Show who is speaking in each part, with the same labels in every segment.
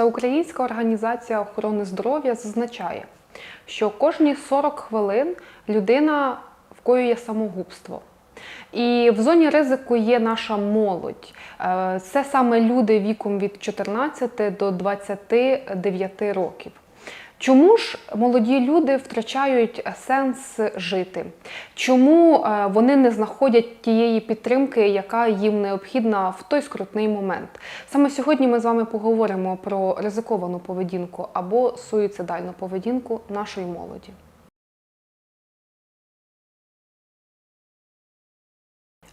Speaker 1: Всеукраїнська організація охорони здоров'я зазначає, що кожні 40 хвилин людина вкоює самогубство. І в зоні ризику є наша молодь. Е, Це саме люди віком від 14 до 29 років. Чому ж молоді люди втрачають сенс жити? Чому е, вони не знаходять тієї підтримки, яка їм необхідна в той скрутний момент? Саме сьогодні ми з вами поговоримо про ризиковану поведінку або суїцидальну поведінку нашої молоді.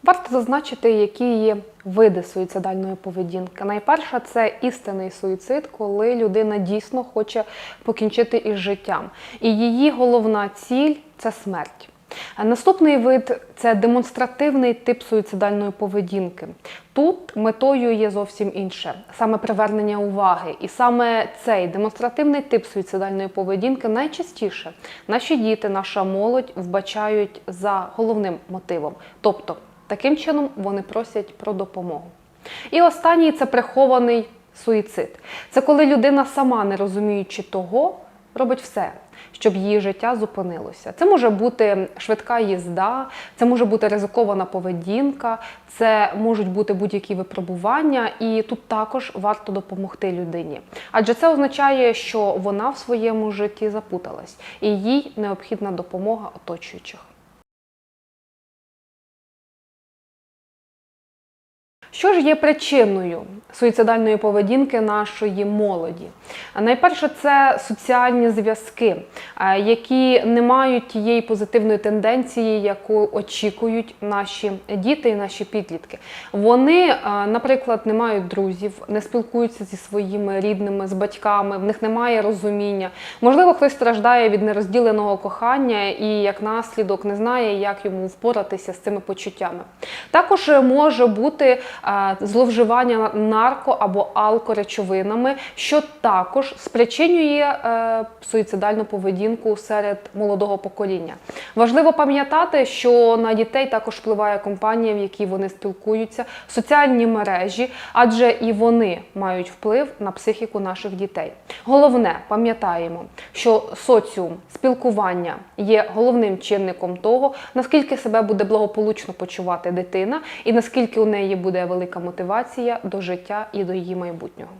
Speaker 1: Варто зазначити, які є види суїцидальної поведінки. Найперша це істинний суїцид, коли людина дійсно хоче покінчити із життям. І її головна ціль це смерть. Наступний вид це демонстративний тип суїцидальної поведінки. Тут метою є зовсім інше, саме привернення уваги. І саме цей демонстративний тип суїцидальної поведінки найчастіше наші діти, наша молодь вбачають за головним мотивом. Тобто, таким чином вони просять про допомогу. І останній це прихований суїцид. Це коли людина сама, не розуміючи того, робить все, щоб її життя зупинилося. Це може бути швидка їзда, це може бути ризикована поведінка, це можуть бути будь-які випробування, і тут також варто допомогти людині. Адже це означає, що вона в своєму житті запуталась, і їй необхідна допомога оточуючих. Що ж є причиною суїцидальної поведінки нашої молоді? Найперше, це соціальні зв'язки, е, які не мають тієї позитивної тенденції, яку очікують наші діти і наші підлітки. Вони, е, наприклад, не мають друзів, не спілкуються зі своїми рідними, з батьками, в них немає розуміння. Можливо, хтось страждає від нерозділеного кохання і як наслідок не знає, як йому впоратися з цими почуттями. Також може бути е, зловживання нарко або алкоречовинами, що також спричинює е, суїцидальну поведінку серед молодого покоління. Важливо пам'ятати, що на дітей також впливає компанія, в якій вони спілкуються, соціальні мережі, адже і вони мають вплив на психіку наших дітей. Головне, пам'ятаємо, що соціум, спілкування є головним чинником того, наскільки себе буде благополучно почувати дитина, і наскільки у неї буде велика мотивація до життя і до її майбутнього.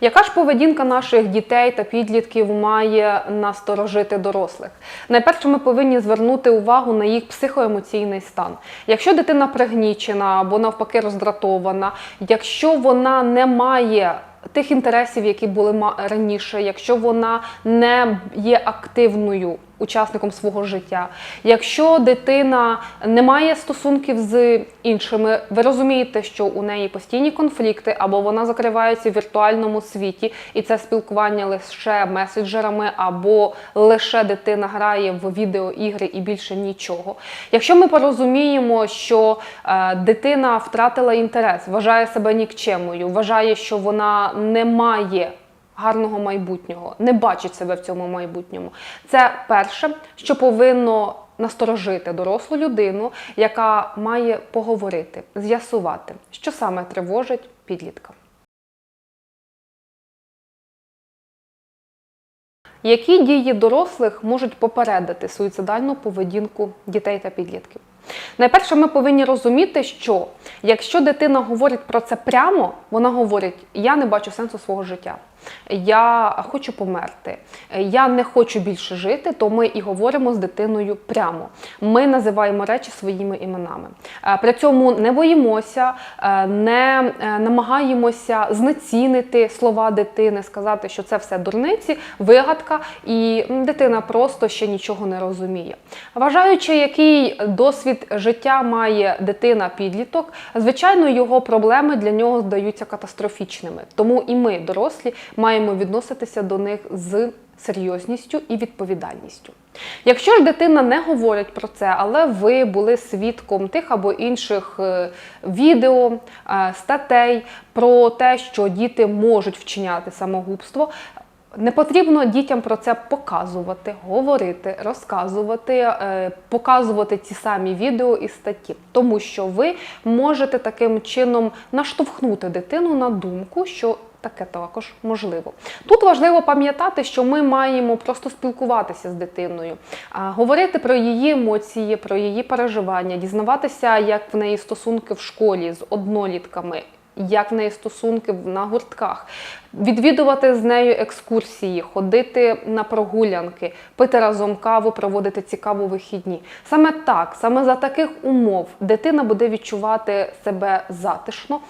Speaker 1: Яка ж поведінка наших дітей та підлітків має насторожити дорослих? Найперше, ми повинні звернути увагу на їх психоемоційний стан. Якщо дитина пригнічена або навпаки роздратована, якщо вона не має тих інтересів, які були раніше, якщо вона не є активною учасником свого життя, якщо дитина не має стосунків з іншими, ви розумієте, що у неї постійні конфлікти, або вона закривається в віртуальному світі, і це спілкування лише меседжерами, або лише дитина грає в відеоігри і більше нічого. Якщо ми порозуміємо, що е, дитина втратила інтерес, вважає себе нікчемою, вважає, що вона не має гарного майбутнього, не бачить себе в цьому майбутньому. Це перше, що повинно насторожити дорослу людину, яка має поговорити, з'ясувати, що саме тривожить підлітка. Які дії дорослих можуть попередити суїцидальну поведінку дітей та підлітків? Найперше, ми повинні розуміти, що якщо дитина говорить про це прямо, вона говорить: Я не бачу сенсу свого життя, я хочу померти, я не хочу більше жити, то ми і говоримо з дитиною прямо. Ми називаємо речі своїми іменами. Е, При цьому не боїмося, е, не е, намагаємося знецінити слова дитини, сказати, що це все дурниці, вигадка, і дитина просто ще нічого не розуміє. Вважаючи, який досвід життя має дитина-підліток, звичайно, його проблеми для нього здаються катастрофічними. Тому і ми, дорослі, маємо відноситися до них з серйозністю і відповідальністю. Якщо ж дитина не говорить про це, але ви були свідком тих або інших е, відео, е, статей про те, що діти можуть вчиняти самогубство, Не потрібно дітям про це показувати, говорити, розказувати, е, показувати ті самі відео і статті, тому що ви можете таким чином наштовхнути дитину на думку, що таке також можливо. Тут важливо пам'ятати, що ми маємо просто спілкуватися з дитиною, говорити про її емоції, про її переживання, дізнаватися, як в неї стосунки в школі з однолітками. Як в неї стосунки на гуртках, відвідувати з нею екскурсії, ходити на прогулянки, пити разом каву, проводити цікаву вихідні. Саме так, саме за таких умов дитина буде відчувати себе затишно,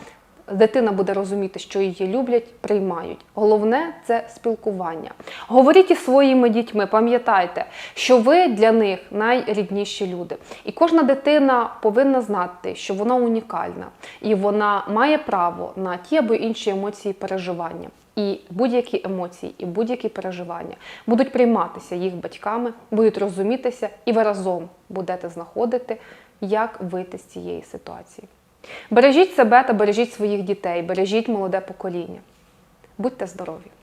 Speaker 1: дитина буде розуміти, що її люблять, приймають. Головне це спілкування. Говоріть із своїми дітьми, пам'ятайте, що ви для них найрідніші люди. І кожна дитина повинна знати, що вона унікальна і вона має право на ті або інші емоції переживання. І будь-які емоції, і будь-які переживання будуть прийматися їх батьками, будуть розумітися, і ви разом будете знаходити, як вийти з цієї ситуації. Бережіть себе та бережіть своїх дітей, бережіть молоде покоління. Будьте здорові!